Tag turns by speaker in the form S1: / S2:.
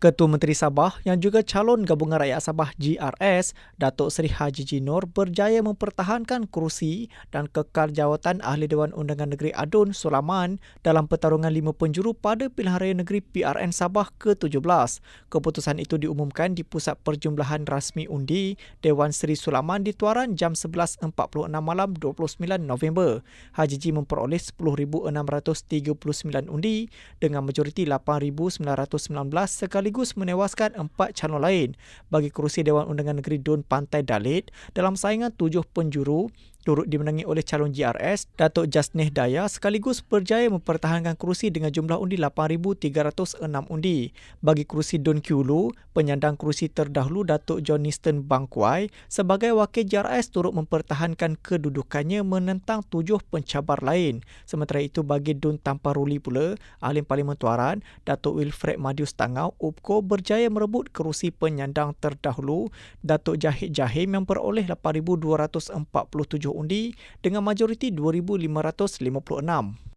S1: Ketua Menteri Sabah yang juga calon Gabungan Rakyat Sabah GRS, Datuk Seri Haji Jinor berjaya mempertahankan kerusi dan kekal jawatan Ahli Dewan Undangan Negeri Adun Sulaman dalam pertarungan lima penjuru pada pilihan raya negeri PRN Sabah ke-17. Keputusan itu diumumkan di Pusat Perjumlahan Rasmi Undi Dewan Seri Sulaman di Tuaran jam 11.46 malam 29 November. Haji Ji memperoleh 10,639 undi dengan majoriti 8,919 sekali sekaligus menewaskan empat calon lain bagi kerusi Dewan Undangan Negeri Dun Pantai Dalit dalam saingan tujuh penjuru turut dimenangi oleh calon GRS Datuk Jasneh Daya sekaligus berjaya mempertahankan kerusi dengan jumlah undi 8,306 undi. Bagi kerusi Dun Kiulu, penyandang kerusi terdahulu Datuk John Niston Bangkuai sebagai wakil GRS turut mempertahankan kedudukannya menentang tujuh pencabar lain. Sementara itu bagi Dun Tanpa Ruli pula, Ahli Parlimen Tuaran Datuk Wilfred Madius Tangau UPKO berjaya merebut kerusi penyandang terdahulu Datuk Jahid Jahim yang beroleh 8,247 undi dengan majoriti 2556.